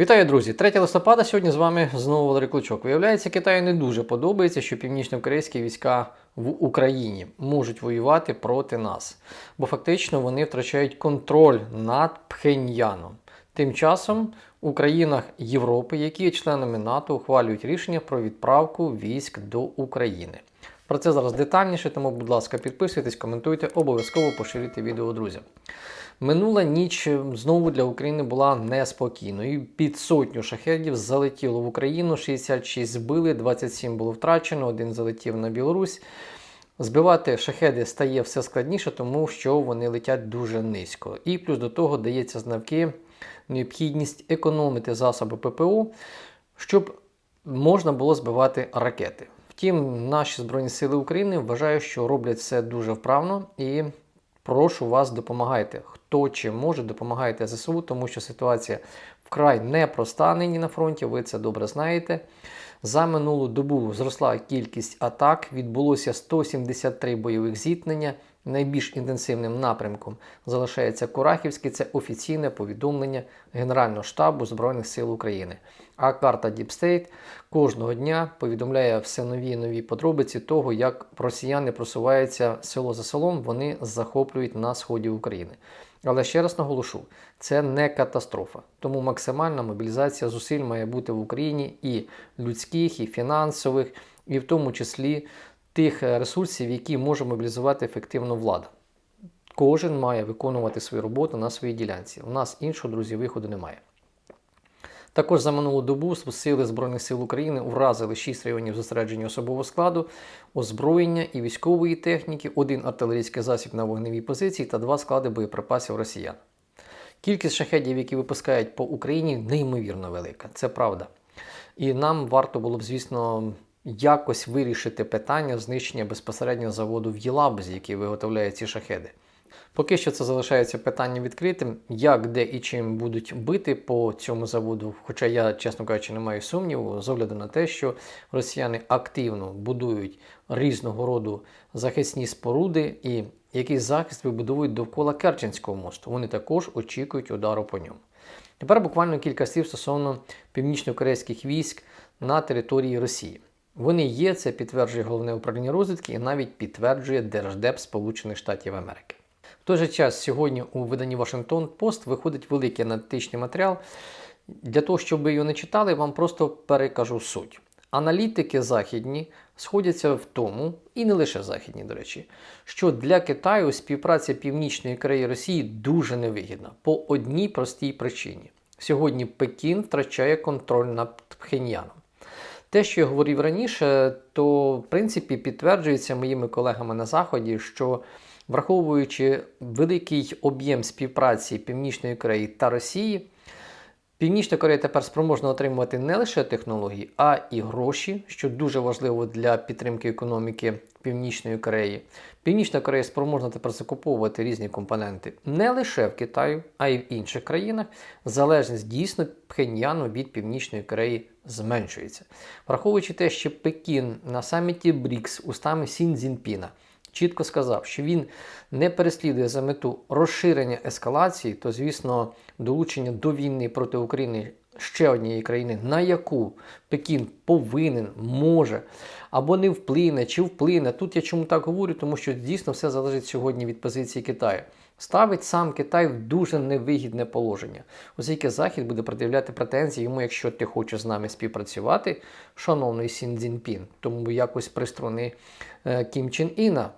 Вітаю, друзі! 3 листопада сьогодні з вами знову Валерій Кличок. Виявляється, Китаю не дуже подобається, що північно-корейські війська в Україні можуть воювати проти нас, бо фактично вони втрачають контроль над Пхеньяном. Тим часом у країнах Європи, які є членами НАТО, ухвалюють рішення про відправку військ до України. Про це зараз детальніше, тому, будь ласка, підписуйтесь, коментуйте, обов'язково поширюйте відео друзям. Минула ніч е, знову для України була неспокійною. Під сотню шахедів залетіло в Україну, 66 збили, 27 було втрачено, один залетів на Білорусь. Збивати шахеди стає все складніше, тому що вони летять дуже низько. І плюс до того дається знавки необхідність економити засоби ППО, щоб можна було збивати ракети. Втім, наші Збройні Сили України вважають, що роблять все дуже вправно і прошу вас допомагайте. Хто чим може, допомагайте ЗСУ, тому що ситуація вкрай непроста нині на фронті, ви це добре знаєте. За минулу добу зросла кількість атак, відбулося 173 бойових зіткнення. Найбільш інтенсивним напрямком залишається Курахівський, це офіційне повідомлення Генерального штабу Збройних сил України. А карта Deep State кожного дня повідомляє все нові нові подробиці того, як росіяни просуваються село за селом, вони захоплюють на сході України. Але ще раз наголошу, це не катастрофа. Тому максимальна мобілізація зусиль має бути в Україні і людських, і фінансових, і в тому числі тих ресурсів, які може мобілізувати ефективно влада. Кожен має виконувати свою роботу на своїй ділянці. У нас іншого, друзі, виходу немає. Також за минулу добу сили Збройних сил України уразили 6 районів зосередження особового складу, озброєння і військової техніки, один артилерійський засіб на вогневій позиції та два склади боєприпасів росіян. Кількість шахедів, які випускають по Україні, неймовірно велика. Це правда. І нам варто було б, звісно, якось вирішити питання знищення безпосередньо заводу в Єлабузі, який виготовляє ці шахеди. Поки що це залишається питанням відкритим, як, де і чим будуть бити по цьому заводу. Хоча я, чесно кажучи, не маю сумніву, з огляду на те, що росіяни активно будують різного роду захисні споруди і якийсь захист вибудовують довкола Керченського мосту. Вони також очікують удару по ньому. Тепер буквально кілька слів стосовно північно-корейських військ на території Росії. Вони є, це підтверджує головне управління розвідки і навіть підтверджує Держдеп Сполучених Штатів Америки. В той же час сьогодні у виданні Washington Post виходить великий аналітичний матеріал. Для того, щоб ви його не читали, вам просто перекажу суть. Аналітики західні сходяться в тому, і не лише західні, до речі, що для Китаю співпраця Північної Кореї Росії дуже невигідна по одній простій причині. Сьогодні Пекін втрачає контроль над Пхеньяном. Те, що я говорив раніше, то в принципі підтверджується моїми колегами на Заході, що враховуючи великий об'єм співпраці Північної Кореї та Росії, Північна Корея тепер спроможна отримувати не лише технології, а і гроші, що дуже важливо для підтримки економіки Північної Кореї. Північна Корея спроможна тепер закуповувати різні компоненти не лише в Китаю, а й в інших країнах. Залежність дійсно Пхеньяну від Північної Кореї зменшується. Враховуючи те, що Пекін на саміті БРІКС устами Сін Цзіньпіна чітко сказав, що він не переслідує за мету розширення ескалації, то, звісно, долучення до війни проти України ще однієї країни, на яку Пекін повинен, може або не вплине, чи вплине. Тут я чому так говорю, тому що дійсно все залежить сьогодні від позиції Китаю. Ставить сам Китай в дуже невигідне положення, оскільки Захід буде пред'являти претензії йому, якщо ти хочеш з нами співпрацювати, шановний Сін Цзіньпін, тому якось приструни е, Кім Чен Іна,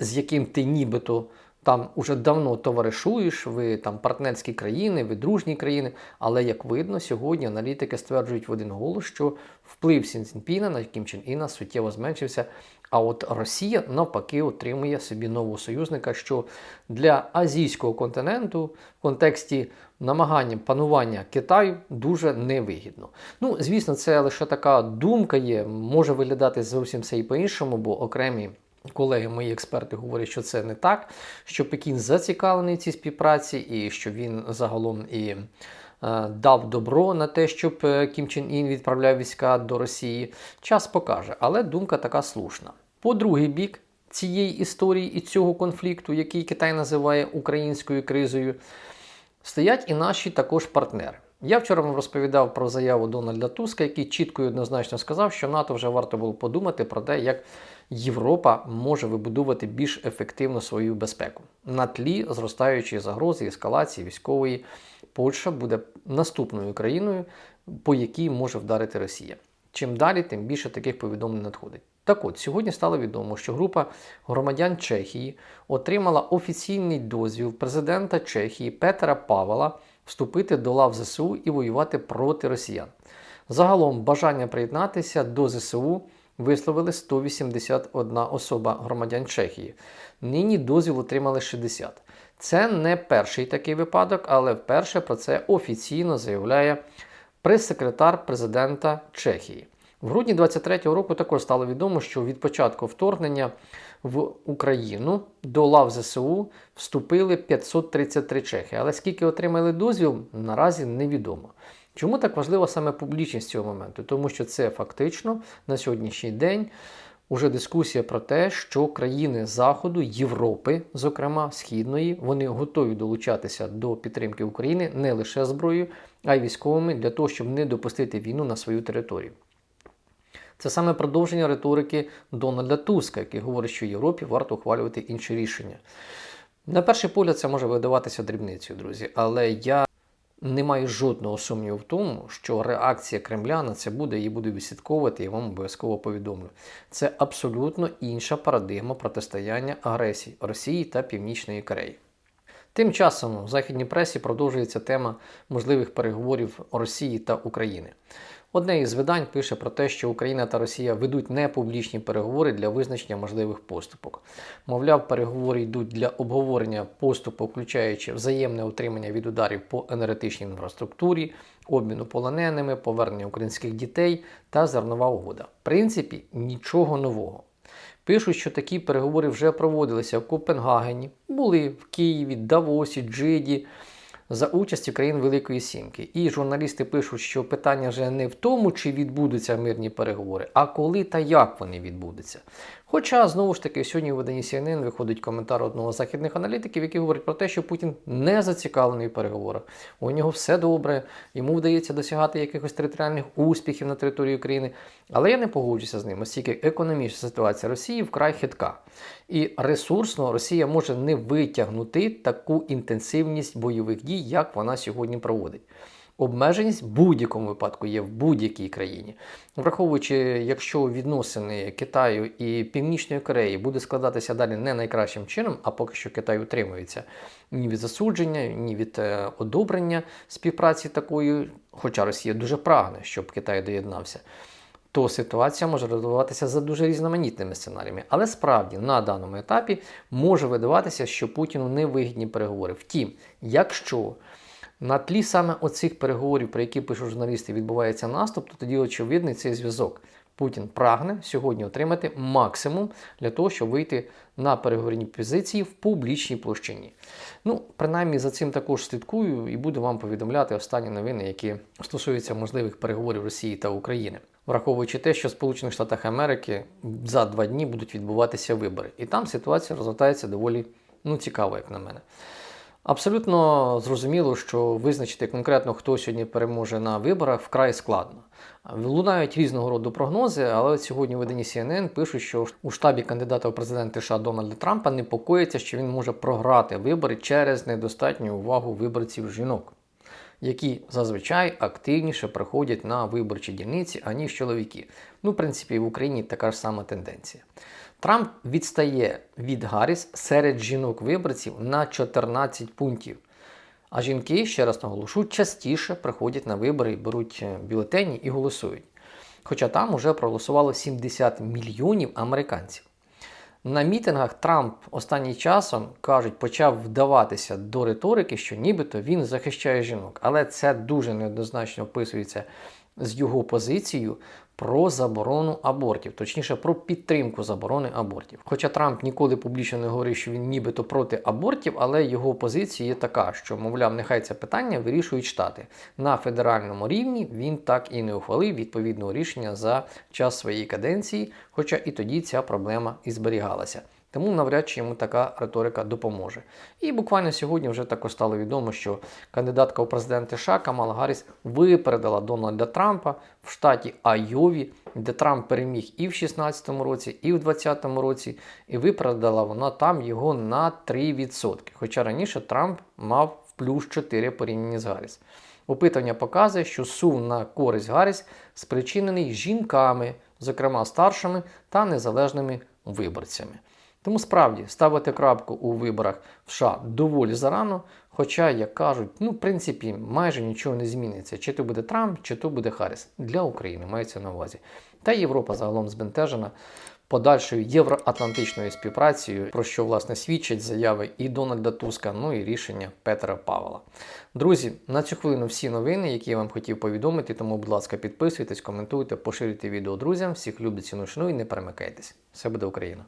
з яким ти нібито там уже давно товаришуєш, ви там партнерські країни, ви дружні країни. Але як видно, сьогодні аналітики стверджують в один голос, що вплив Сін Цзіньпіна на Кім Чен Іна суттєво зменшився. А от Росія навпаки отримує собі нового союзника, що для азійського континенту в контексті намагання панування Китаю дуже невигідно. Ну, звісно, це лише така думка є, може виглядати зовсім все і по-іншому, бо окремі. Колеги, мої експерти говорять, що це не так, що Пекін зацікавлений в цій співпраці, і що він загалом і е, дав добро на те, щоб е, Кім Чен Ін відправляв війська до Росії. Час покаже, але думка така слушна. По другий бік цієї історії і цього конфлікту, який Китай називає українською кризою, стоять і наші також партнери. Я вчора вам розповідав про заяву Дональда Туска, який чітко і однозначно сказав, що НАТО вже варто було подумати про те, як Європа може вибудувати більш ефективно свою безпеку. На тлі зростаючої загрози, ескалації військової, Польща буде наступною країною, по якій може вдарити Росія. Чим далі, тим більше таких повідомлень надходить. Так от, сьогодні стало відомо, що група громадян Чехії отримала офіційний дозвіл президента Чехії Петера Павла вступити до лав ЗСУ і воювати проти росіян. Загалом бажання приєднатися до ЗСУ висловили 181 особа громадян Чехії. Нині дозвіл отримали 60. Це не перший такий випадок, але вперше про це офіційно заявляє прес-секретар президента Чехії. В грудні 23-го року також стало відомо, що від початку вторгнення в Україну до лав ЗСУ вступили 533 чехи. Але скільки отримали дозвіл, наразі невідомо. Чому так важлива саме публічність цього моменту? Тому що це фактично на сьогоднішній день уже дискусія про те, що країни Заходу, Європи, зокрема Східної, вони готові долучатися до підтримки України не лише зброєю, а й військовими для того, щоб не допустити війну на свою територію. Це саме продовження риторики Дональда Туска, який говорить, що Європі варто ухвалювати інші рішення. На перший погляд, це може видаватися дрібницею, друзі, але я не маю жодного сумніву в тому, що реакція Кремля на це буде і буде відслідковувати, я вам обов'язково повідомлю. Це абсолютно інша парадигма протистояння агресії Росії та Північної Кореї. Тим часом в західній пресі продовжується тема можливих переговорів Росії та України. Одне із видань пише про те, що Україна та Росія ведуть непублічні переговори для визначення можливих поступок. Мовляв, переговори йдуть для обговорення поступу, включаючи взаємне утримання від ударів по енергетичній інфраструктурі, обміну полоненими, повернення українських дітей та зернова угода. В принципі, нічого нового. Пишуть, що такі переговори вже проводилися в Копенгагені, були в Києві, Давосі, Джиді за участі країн Великої Сімки. І журналісти пишуть, що питання вже не в тому, чи відбудуться мирні переговори, а коли та як вони відбудуться. Хоча, знову ж таки, сьогодні у виданні CNN виходить коментар одного з західних аналітиків, який говорить про те, що Путін не зацікавлений в переговорах. У нього все добре, йому вдається досягати якихось територіальних успіхів на території України. Але я не погоджуся з ним, оскільки економічна ситуація Росії вкрай хитка. І ресурсно Росія може не витягнути таку інтенсивність бойових дій, як вона сьогодні проводить. Обмеженість в будь-якому випадку є в будь-якій країні. Враховуючи, якщо відносини Китаю і Північної Кореї буде складатися далі не найкращим чином, а поки що Китай утримується ні від засудження, ні від е, одобрення співпраці такої, хоча Росія дуже прагне, щоб Китай доєднався. То ситуація може розвиватися за дуже різноманітними сценаріями. Але справді на даному етапі може видаватися, що Путіну не вигідні переговори. Втім, якщо на тлі саме оцих переговорів, про які пишуть журналісти, відбувається наступ, то тоді очевидний цей зв'язок. Путін прагне сьогодні отримати максимум для того, щоб вийти на переговорні позиції в публічній площині. Ну, принаймні за цим також слідкую і буду вам повідомляти останні новини, які стосуються можливих переговорів Росії та України, враховуючи те, що в Сполучених Штатах Америки за два дні будуть відбуватися вибори, і там ситуація розгортається доволі ну, цікаво, як на мене. Абсолютно зрозуміло, що визначити конкретно, хто сьогодні переможе на виборах, вкрай складно. Лунають різного роду прогнози, але сьогодні в виданні CNN пишуть, що у штабі кандидата у президенти США Дональда Трампа непокоїться, що він може програти вибори через недостатню увагу виборців жінок, які зазвичай активніше приходять на виборчі дільниці, аніж чоловіки. Ну, в принципі, в Україні така ж сама тенденція. Трамп відстає від Гарріс серед жінок-виборців на 14 пунктів. А жінки, ще раз наголошу, частіше приходять на вибори, беруть бюлетені і голосують. Хоча там уже проголосувало 70 мільйонів американців. На мітингах Трамп останнім часом кажуть, почав вдаватися до риторики, що нібито він захищає жінок. Але це дуже неоднозначно вписується з його позицією про заборону абортів, точніше про підтримку заборони абортів. Хоча Трамп ніколи публічно не говорив, що він нібито проти абортів, але його позиція є така, що, мовляв, нехай це питання вирішують штати. На федеральному рівні він так і не ухвалив відповідного рішення за час своєї каденції, хоча і тоді ця проблема і зберігалася. Тому навряд чи йому така риторика допоможе. І буквально сьогодні вже також стало відомо, що кандидатка у президенти США Камала Гарріс випередила Дональда Трампа в штаті Айові, де Трамп переміг і в 2016 році, і в 2020 році, і випередила вона там його на 3%. Хоча раніше Трамп мав в плюс 4 порівняно з Гарріс. Опитування показує, що сум на користь Гарріс спричинений жінками, зокрема старшими та незалежними виборцями. Тому справді ставити крапку у виборах в США доволі зарано. Хоча, як кажуть, ну, в принципі, майже нічого не зміниться. Чи то буде Трамп, чи то буде Харріс. Для України мається на увазі. Та Європа загалом збентежена подальшою євроатлантичною співпрацею, про що власне свідчать заяви і Дональда Туска, ну і рішення Петра Павла. Друзі, на цю хвилину всі новини, які я вам хотів повідомити. Тому, будь ласка, підписуйтесь, коментуйте, поширюйте відео друзям. Всіх любить ціну шану і не перемикайтесь. Все буде Україна!